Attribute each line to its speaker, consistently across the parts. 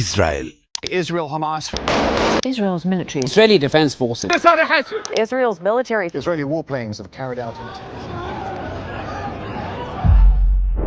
Speaker 1: Israel
Speaker 2: Israel Hamas.
Speaker 3: Israel's military.
Speaker 4: Israeli Defense Forces.
Speaker 3: Israel's military.
Speaker 2: Israeli warplanes have carried out an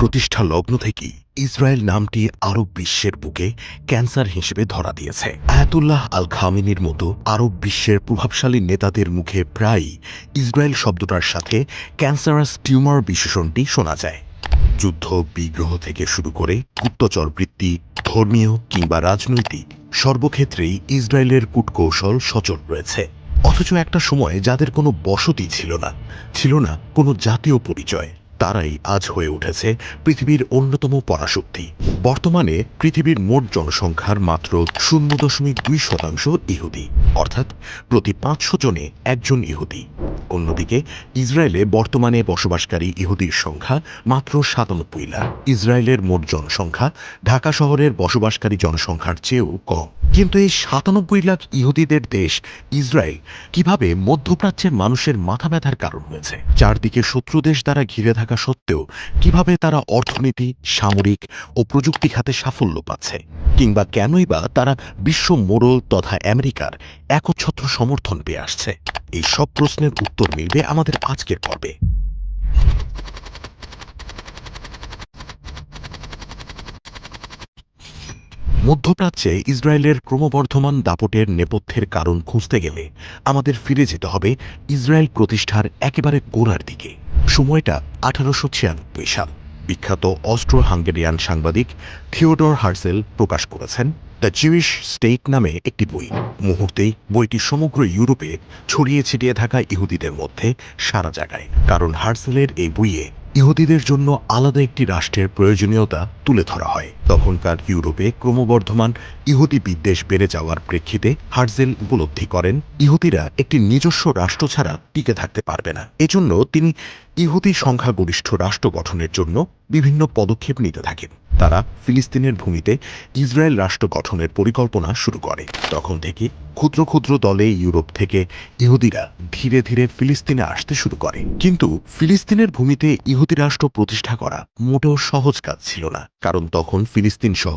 Speaker 1: প্রতিষ্ঠা লগ্ন থেকেই Israel নামটি আরব বিশ্বের বুকে ক্যান্সার হিসেবে ধরা দিয়েছে। আয়াতুল্লাহ আল খামিনির মতো আরব বিশ্বের প্রভাবশালী নেতাদের মুখে প্রায়ই ইসরায়েল শব্দটার সাথে ক্যান্সারাস টিউমার বিশেষণটি শোনা যায়। যুদ্ধ বিগ্রহ থেকে শুরু করে গুপ্তচর বৃত্তি ধর্মীয় কিংবা রাজনৈতিক, সর্বক্ষেত্রেই ইসরায়েলের কূটকৌশল সচল রয়েছে। অথচ একটা সময়ে যাদের কোনো বসতি ছিল না ছিল না কোনো জাতীয় পরিচয়, তারাই আজ হয়ে উঠেছে পৃথিবীর অন্যতম পরাশক্তি। বর্তমানে পৃথিবীর মোট জনসংখ্যার মাত্র শূন্য দশমিক দুই শতাংশ ইহুদি। অর্থাৎ প্রতি পাঁচশো জনে একজন ইহুদি। অন্যদিকে ইসরায়েলে বর্তমানে বসবাসকারী ইহুদির সংখ্যা মাত্র সাতানব্বই লাখ। ইসরায়েলের মোট জনসংখ্যা ঢাকা শহরের বসবাসকারী জনসংখ্যার চেয়েও কম। কিন্তু এই সাতানব্বই লাখ ইহুদিদের দেশ ইসরায়েল কীভাবে মধ্যপ্রাচ্যের মানুষের মাথা ব্যথার কারণ হয়েছে? চারদিকে শত্রু দেশ দ্বারা ঘিরে থাকা সত্ত্বেও কীভাবে তারা অর্থনীতি, সামরিক ও প্রযুক্তি খাতে সাফল্য পাচ্ছে। কিংবা কেনই বা তারা বিশ্ব মোড়ল তথা আমেরিকার একচ্ছত্র সমর্থন পেয়ে আসছে? এই সব প্রশ্নের উত্তর মিলবে আমাদের আজকের পর্বে। মধ্যপ্রাচ্যে ইসরায়েলের ক্রমবর্ধমান দাপটের নেপথ্যের কারণ খুঁজতে গেলে আমাদের ফিরে যেতে হবে ইসরায়েল প্রতিষ্ঠার একেবারে গোড়ার দিকে। সময়টা আঠারোশো ছিয়ানব্বই সাল। বিখ্যাত অস্ট্রো হাঙ্গেরিয়ান সাংবাদিক থিওডোর হার্সেল প্রকাশ করেছেন দ্য জিউইশ স্টেট নামে একটি বই। মুহূর্তেই বইটি সমগ্র ইউরোপে ছড়িয়ে ছিটিয়ে থাকা ইহুদিদের মধ্যে সারা জাগায়। কারণ হার্সেলের এই বইয়ে ইহুদিদের জন্য আলাদা একটি রাষ্ট্রের প্রয়োজনীয়তা তুলে ধরা হয়। তখনকার ইউরোপে ক্রমবর্ধমান ইহুদি বিদ্বেষ বেড়ে যাওয়ার প্রেক্ষিতে হার্জেল উপলব্ধি করেন, ইহুদিরা একটি নিজস্ব রাষ্ট্র ছাড়া টিকে থাকতে পারবে না। এজন্য তিনি ইহুদি সংখ্যাগরিষ্ঠ রাষ্ট্র গঠনের জন্য বিভিন্ন পদক্ষেপ নিতে থাকেন। তারা ফিলিস্তিনের ভূমিতে ইসরায়েল রাষ্ট্র গঠনের পরিকল্পনা শুরু করে। তখন থেকে ক্ষুদ্র ক্ষুদ্র দলে ইউরোপ থেকে ইহুদিরা ধীরে ধীরে ফিলিস্তিনে আসতে শুরু করে। কিন্তু ফিলিস্তিনের ভূমিতে ইহুদি রাষ্ট্র প্রতিষ্ঠা করা মোটেও সহজ কাজ ছিল না, কারণ তখন ফিলিস্তিন সহ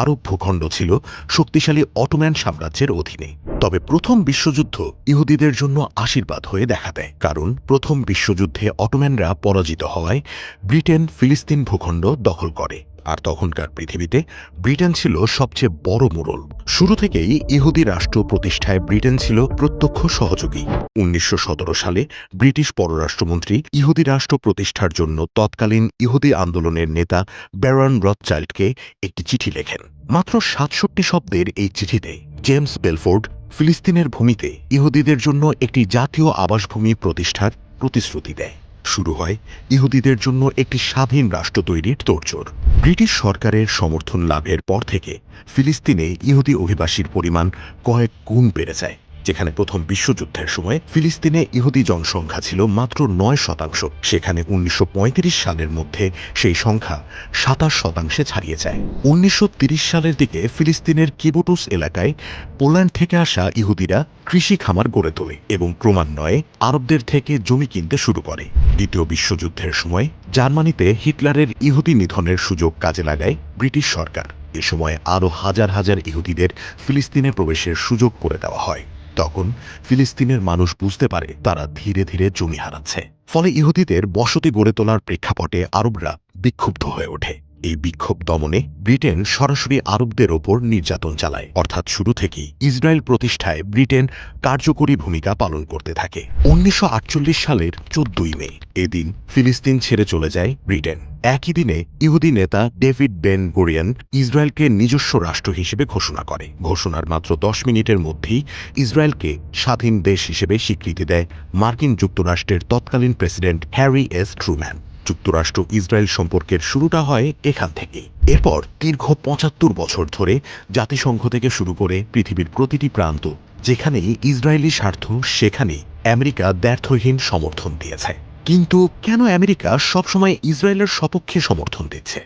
Speaker 1: আরব ভূখণ্ড ছিল শক্তিশালী অটোম্যান সাম্রাজ্যের অধীনে। তবে প্রথম বিশ্বযুদ্ধ ইহুদিদের জন্য আশীর্বাদ হয়ে দেখা দেয়, কারণ প্রথম বিশ্বযুদ্ধে অটোম্যানরা পরাজিত হওয়ায় ব্রিটেন ফিলিস্তিন ভূখণ্ড দখল করে। আর তখনকার পৃথিবীতে ব্রিটেন ছিল সবচেয়ে বড় মোড়ল। শুরু থেকেই ইহুদি রাষ্ট্র প্রতিষ্ঠায় ব্রিটেন ছিল প্রত্যক্ষ সহযোগী। উনিশশো সতেরো সালে ব্রিটিশ পররাষ্ট্রমন্ত্রী ইহুদি রাষ্ট্র প্রতিষ্ঠার জন্য তৎকালীন ইহুদি আন্দোলনের নেতা ব্যারন রথচাইল্ডকে একটি চিঠি লেখেন। মাত্র সাতষট্টি শব্দের এই চিঠিতে জেমস বেলফোর্ড ফিলিস্তিনের ভূমিতে ইহুদিদের জন্য একটি জাতীয় আবাসভূমি প্রতিষ্ঠার প্রতিশ্রুতি দেয়। শুরু হয় ইহুদিদের জন্য একটি স্বাধীন রাষ্ট্র তৈরির তোড়জোড়। ব্রিটিশ সরকারের সমর্থন লাভের পর থেকে ফিলিস্তিনে ইহুদি অভিবাসীর পরিমাণ কয়েক গুণ বেড়ে যায়। যেখানে প্রথম বিশ্বযুদ্ধের সময় ফিলিস্তিনে ইহুদি জনসংখ্যা ছিল মাত্র নয় শতাংশ। সেখানে উনিশশো পঁয়ত্রিশ সালের মধ্যে সেই সংখ্যা সাতাশ শতাংশে ছাড়িয়ে যায়। উনিশশো সালের দিকে ফিলিস্তিনের কিবোটুস এলাকায় পোল্যান্ড থেকে আসা ইহুদিরা কৃষি খামার গড়ে তোলে এবং ক্রমান্বয়ে আরবদের থেকে জমি কিনতে শুরু করে। দ্বিতীয় বিশ্বযুদ্ধের সময় জার্মানিতে হিটলারের ইহুদি নিধনের সুযোগ কাজে লাগায় ব্রিটিশ সরকার। এ সময় আরও হাজার হাজার ইহুদিদের ফিলিস্তিনে প্রবেশের সুযোগ করে দেওয়া হয়। তখন ফিলিস্তিনের মানুষ বুঝতে পারে তারা ধীরে ধীরে জমি হারাচ্ছে। ফলে ইহুদিদের বসতি গড়ে তোলার প্রেক্ষাপটে আরবরা বিক্ষুব্ধ হয়ে ওঠে। এই বিক্ষোভ দমনে ব্রিটেন সরাসরি আরবদের ওপর নির্যাতন চালায়। অর্থাৎ শুরু থেকেই ইসরায়েল প্রতিষ্ঠায় ব্রিটেন কার্যকরী ভূমিকা পালন করতে থাকে। উনিশশো আটচল্লিশ সালের চোদ্দই মে এদিন ফিলিস্তিন ছেড়ে চলে যায় ব্রিটেন। একই দিনে ইহুদি নেতা ডেভিড বেন গোরিয়ান ইসরায়েলকে নিজস্ব রাষ্ট্র হিসেবে ঘোষণা করে। ঘোষণার মাত্র দশ মিনিটের মধ্যেই ইসরায়েলকে স্বাধীন দেশ হিসেবে স্বীকৃতি দেয় মার্কিন যুক্তরাষ্ট্রের তৎকালীন প্রেসিডেন্ট হ্যারি এস ট্রুম্যান। যুক্তরাষ্ট্র ইসরায়েল সম্পর্কের শুরুটা হয় এখান থেকেই। এরপর দীর্ঘ পঁচাত্তর বছর ধরে জাতিসংঘ থেকে শুরু করে পৃথিবীর প্রতিটি প্রান্ত যেখানেই ইসরায়েলি স্বার্থ, সেখানেই আমেরিকা ব্যর্থহীন সমর্থন দিয়েছে। কিন্তু কেন আমেরিকা সবসময় ইসরায়েলের সপক্ষে সমর্থন দিচ্ছে?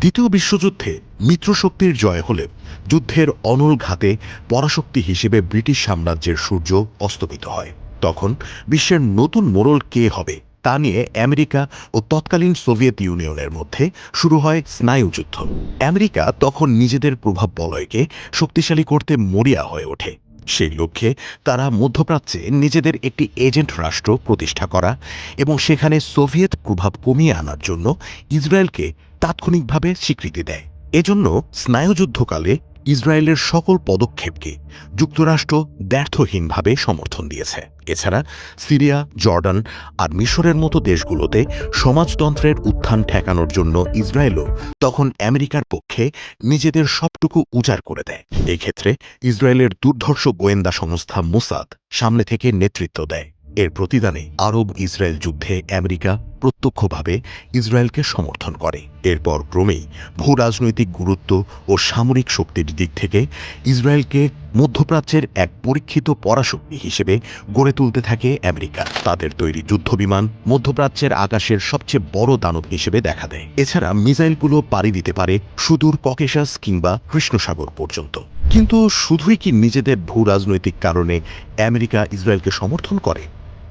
Speaker 1: দ্বিতীয় বিশ্বযুদ্ধে মিত্রশক্তির জয় হলে যুদ্ধের অনল ঘাতে পরাশক্তি হিসেবে ব্রিটিশ সাম্রাজ্যের সূর্য অস্তমিত হয়। তখন বিশ্বের নতুন মোড়ল কে হবে? তা নিয়ে আমেরিকা ও তৎকালীন সোভিয়েত ইউনিয়নের মধ্যে শুরু হয় স্নায়ুযুদ্ধ আমেরিকা তখন নিজেদের প্রভাব বলয়কে শক্তিশালী করতে মরিয়া হয়ে ওঠে। সেই লক্ষ্যে তারা মধ্যপ্রাচ্যে নিজেদের একটি এজেন্ট রাষ্ট্র প্রতিষ্ঠা করা এবং সেখানে সোভিয়েত প্রভাব কমিয়ে আনার জন্য ইসরায়েলকে তাৎক্ষণিকভাবে স্বীকৃতি দেয়। এজন্য স্নায়ুযুদ্ধকালে ইসরায়েলের সকল পদক্ষেপকে যুক্তরাষ্ট্র ব্যর্থহীনভাবে সমর্থন দিয়েছে। এছাড়া সিরিয়া, জর্ডান আর মিশরের মতো দেশগুলোতে সমাজতন্ত্রের উত্থান ঠেকানোর জন্য ইসরায়েলও তখন আমেরিকার পক্ষে নিজেদের সবটুকু উজাড় করে দেয়। এক্ষেত্রে ইসরায়েলের দুর্ধর্ষ গোয়েন্দা সংস্থা মোসাদ সামনে থেকে নেতৃত্ব দেয়। এর প্রতিদানে আরব ইসরায়েল যুদ্ধে আমেরিকা প্রত্যক্ষভাবে ইসরায়েলকে সমর্থন করে। এরপর ক্রমেই ভূ রাজনৈতিক গুরুত্ব ও সামরিক শক্তির দিক থেকে ইসরায়েলকে মধ্যপ্রাচ্যের এক পরীক্ষিত পরাশক্তি হিসেবে গড়ে তুলতে থাকে আমেরিকা। তাদের তৈরি যুদ্ধবিমান মধ্যপ্রাচ্যের আকাশের সবচেয়ে বড় দানব হিসেবে দেখা দেয়। এছাড়া মিসাইলগুলো পাড়ি দিতে পারে সুদূর ককেশাস কিংবা কৃষ্ণসাগর পর্যন্ত। কিন্তু শুধুই কি নিজেদের ভূ রাজনৈতিক কারণে আমেরিকা ইসরায়েলকে সমর্থন করে?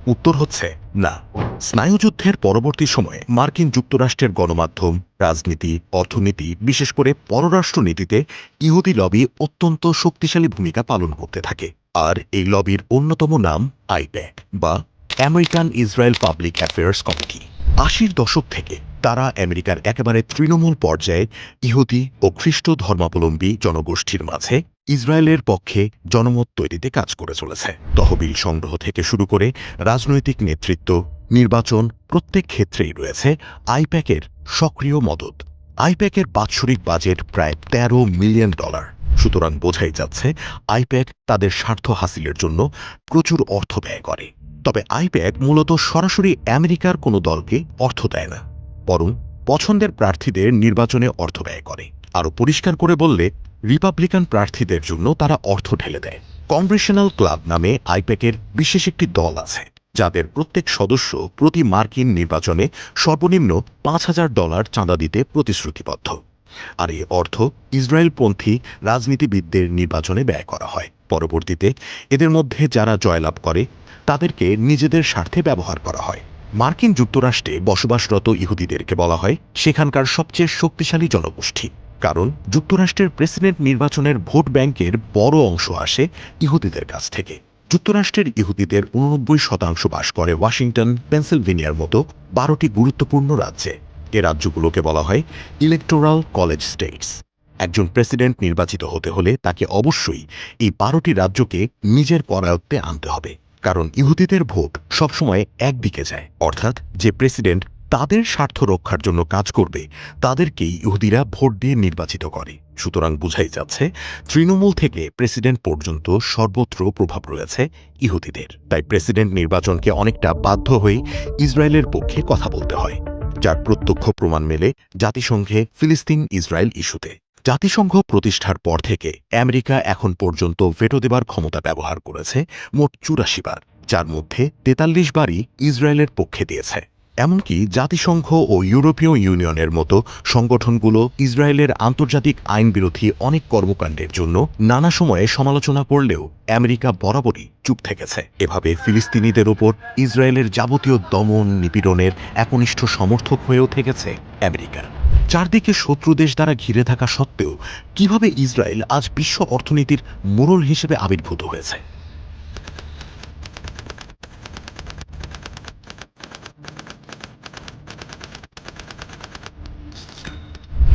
Speaker 1: উত্তর হচ্ছে না। স্নায়ুযুদ্ধের পরবর্তী সময়ে মার্কিন যুক্তরাষ্ট্রের গণমাধ্যম, রাজনীতি, অর্থনীতি, বিশেষ করে পররাষ্ট্রনীতিতে ইহুদি লবি অত্যন্ত শক্তিশালী ভূমিকা পালন করতে থাকে। আর এই লবির অন্যতম নাম আইপ্যাক বা American Israel public affairs committee. আশির দশক থেকে তারা আমেরিকার একেবারে তৃণমূল পর্যায়ে ইহুদি ও খ্রিস্ট ধর্মাবলম্বী জনগোষ্ঠীর মাঝে ইসরায়েলের পক্ষে জনমত তৈরিতে কাজ করে চলেছে। তহবিল সংগ্রহ থেকে শুরু করে রাজনৈতিক নেতৃত্ব, নির্বাচন প্রত্যেক ক্ষেত্রেই রয়েছে আইপ্যাকের সক্রিয় মদত। আইপ্যাকের বাৎসরিক বাজেট প্রায় ১৩ মিলিয়ন ডলার। সুতরাং বোঝাই যাচ্ছে আইপ্যাক তাদের স্বার্থ হাসিলের জন্য প্রচুর অর্থ ব্যয় করে। তবে আইপ্যাক মূলত সরাসরি আমেরিকার কোনো দলকে অর্থ দেয় না, বরং পছন্দের প্রার্থীদের নির্বাচনে অর্থ ব্যয় করে। আরও পরিষ্কার করে বললে রিপাবলিকান প্রার্থীদের জন্য তারা অর্থ ঢেলে দেয়। কংগ্রেশনাল ক্লাব নামে আইপ্যাকের বিশেষ একটি দল আছে, যাদের প্রত্যেক সদস্য প্রতি মার্কিন নির্বাচনে সর্বনিম্ন পাঁচ হাজার ডলার চাঁদা দিতে প্রতিশ্রুতিবদ্ধ। আর এই অর্থ ইসরায়েলপন্থী রাজনীতিবিদদের নির্বাচনে ব্যয় করা হয়। পরবর্তীতে এদের মধ্যে যারা জয়লাভ করে, তাদেরকে নিজেদের স্বার্থে ব্যবহার করা হয়। মার্কিন যুক্তরাষ্ট্রে বসবাসরত ইহুদিদেরকে বলা হয়, সেখানকার সবচেয়ে শক্তিশালী জনগোষ্ঠী। কারণ যুক্তরাষ্ট্রের প্রেসিডেন্ট নির্বাচনের ভোট ব্যাংকের বড় অংশ আসে ইহুদিদের কাছ থেকে। যুক্তরাষ্ট্রের ইহুদিদের উননব্বই শতাংশ বাস করে ওয়াশিংটন, পেনসিলভেনিয়ার মতো বারোটি গুরুত্বপূর্ণ রাজ্যে। এ রাজ্যগুলোকে বলা হয় ইলেকটোরাল কলেজ স্টেটস। একজন প্রেসিডেন্ট নির্বাচিত হতে হলে তাকে অবশ্যই এই বারোটি রাজ্যকে নিজের করায়ত্তে আনতে হবে, কারণ ইহুদিদের ভোট সবসময় একদিকে যায়। অর্থাৎ যে প্রেসিডেন্ট তাদের স্বার্থ রক্ষার জন্য কাজ করবে, তাদেরকেই ইহুদিরা ভোট দিয়ে নির্বাচিত করে। সুতরাং বুঝাই যাচ্ছে, তৃণমূল থেকে প্রেসিডেন্ট পর্যন্ত সর্বত্র প্রভাব রয়েছে ইহুদিদের। তাই প্রেসিডেন্ট নির্বাচনকে অনেকটা বাধ্য হয়ে ইসরায়েলের পক্ষে কথা বলতে হয়, যার প্রত্যক্ষ প্রমাণ মেলে জাতিসংঘে ফিলিস্তিন ইসরায়েল ইস্যুতে। জাতিসংঘ প্রতিষ্ঠার পর থেকে আমেরিকা এখন পর্যন্ত ভেটো দেবার ক্ষমতা ব্যবহার করেছে মোট চুরাশি বার, যার মধ্যে তেতাল্লিশ বারই ইসরায়েলের পক্ষে দিয়েছে। এমনকি জাতিসংঘ ও ইউরোপীয় ইউনিয়নের মতো সংগঠনগুলো ইসরায়েলের আন্তর্জাতিক আইন বিরোধী অনেক কর্মকাণ্ডের জন্য নানা সময়ে সমালোচনা করলেও আমেরিকা বরাবরই চুপ থেকেছে। এভাবে ফিলিস্তিনিদের ওপর ইসরায়েলের যাবতীয় দমন নিপীড়নের একনিষ্ঠ সমর্থক হয়েও থেকেছে আমেরিকা। চারদিকে শত্রু দেশ দ্বারা ঘিরে থাকা সত্ত্বেও কীভাবে ইসরায়েল আজ বিশ্ব অর্থনীতির মোড়ল হিসেবে আবির্ভূত হয়েছে?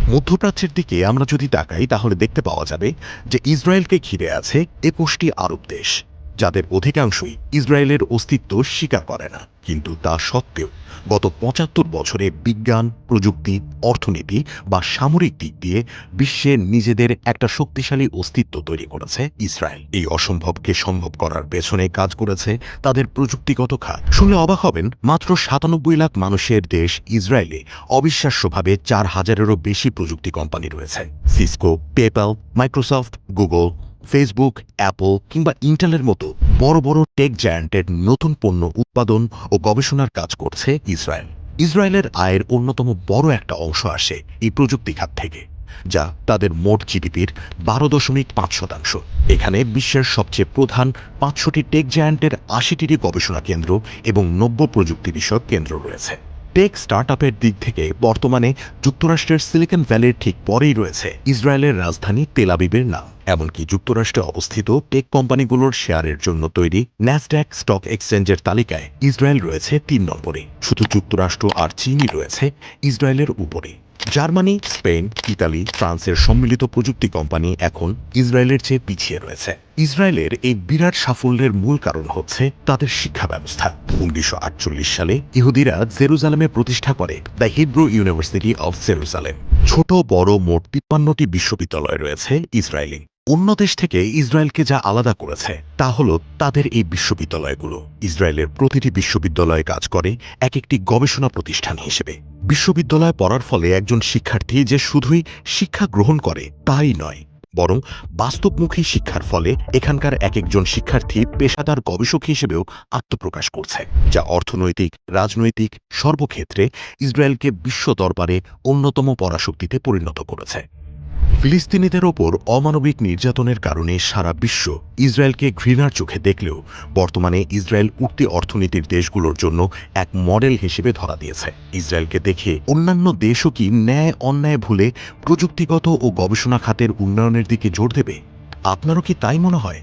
Speaker 1: মধ্যপ্রাচ্যের দিকে আমরা যদি তাকাই, তাহলে দেখতে পাওয়া যাবে যে ইসরায়েলকে ঘিরে আছে একুশটি আরব দেশ। যাদের অধিকাংশই ইসরায়েলের অস্তিত্ব স্বীকার করে না। কিন্তু তা সত্ত্বেও গত পঁচাত্তর বছরে বিজ্ঞান, প্রযুক্তি, অর্থনীতি বা সামরিক দিক দিয়ে বিশ্বে নিজেদের একটা শক্তিশালী অস্তিত্ব তৈরি করেছে ইসরায়েল। এই অসম্ভবকে সম্ভব করার পেছনে কাজ করেছে তাদের প্রযুক্তিগত খাত। শুনলে অবাক হবেন, মাত্র সাতানব্বই লাখ মানুষের দেশ ইসরায়েলে অবিশ্বাস্যভাবে চার হাজারেরও বেশি প্রযুক্তি কোম্পানি রয়েছে। Cisco, PayPal, Microsoft, Google Facebook Apple কিংবা ইন্টেলের মতো বড় বড় টেক জায়ান্টের নতুন পণ্য উৎপাদন ও গবেষণার কাজ করছে ইসরায়েল ইসরায়েলের আয়ের অন্যতম বড় একটা অংশ আসে এই প্রযুক্তি খাত থেকে, যা তাদের মোট জিডিপির বারো দশমিক পাঁচ শতাংশ। এখানে বিশ্বের সবচেয়ে প্রধান পাঁচশোটি টেক জায়ান্টের আশিটিরই গবেষণা কেন্দ্র এবং নব্য প্রযুক্তি বিষয়ক কেন্দ্র রয়েছে। টেক স্টার্টআপের দিক থেকে বর্তমানে যুক্তরাষ্ট্রের সিলিকন ভ্যালির ঠিক পরেই রয়েছে ইসরায়েলের রাজধানী তেলাবিবের নাম। এমনকি যুক্তরাষ্ট্রে অবস্থিত টেক কোম্পানিগুলোর শেয়ারের জন্য তৈরি ন্যাসড্যাক স্টক এক্সচেঞ্জের তালিকায় ইসরায়েল রয়েছে তিন নম্বরে। শুধু যুক্তরাষ্ট্র আর চীনই রয়েছে ইসরায়েলের উপরে। জার্মানি, স্পেন, ইতালি, ফ্রান্সের সম্মিলিত প্রযুক্তি কোম্পানি এখন ইসরায়েলের চেয়ে পিছিয়ে রয়েছে। ইসরায়েলের এই বিরাট সাফল্যের মূল কারণ হচ্ছে তাদের শিক্ষা ব্যবস্থা উনিশশো আটচল্লিশ সালে ইহুদিরা জেরুজালেমে প্রতিষ্ঠা করে the Hebrew university of Jerusalem. ছোট, বড় মোট তিপ্পান্নটি বিশ্ববিদ্যালয় রয়েছে ইসরায়েলি। অন্য দেশ থেকে ইসরায়েলকে যা আলাদা করেছে, তা হল তাদের এই বিশ্ববিদ্যালয়গুলো। ইসরায়েলের প্রতিটি বিশ্ববিদ্যালয়ে কাজ করে এক একটি গবেষণা প্রতিষ্ঠান হিসেবে। বিশ্ববিদ্যালয়ে পড়ার ফলে একজন শিক্ষার্থী যে শুধুই শিক্ষা গ্রহণ করে, তাই নয়। বরং বাস্তবমুখী শিক্ষার ফলে এখানকার এক একজন শিক্ষার্থী পেশাদার গবেষক হিসেবেও আত্মপ্রকাশ করছে, যা অর্থনৈতিক, রাজনৈতিক, সর্বক্ষেত্রে ইসরায়েলকে বিশ্ব দরবারে অন্যতম পরাশক্তিতে পরিণত করেছে। ফিলিস্তিনিদের ওপর অমানবিক নির্যাতনের কারণে সারা বিশ্ব ইসরায়েলকে ঘৃণার চোখে দেখলেও বর্তমানে ইসরায়েল উঠতি অর্থনীতির দেশগুলোর জন্য এক মডেল হিসেবে ধরা দিয়েছে। ইসরায়েলকে দেখে অন্যান্য দেশও কি ন্যায় অন্যায় ভুলে প্রযুক্তিগত ও গবেষণা খাতের উন্নয়নের দিকে জোর দেবে? আপনারও কি তাই মনে হয়?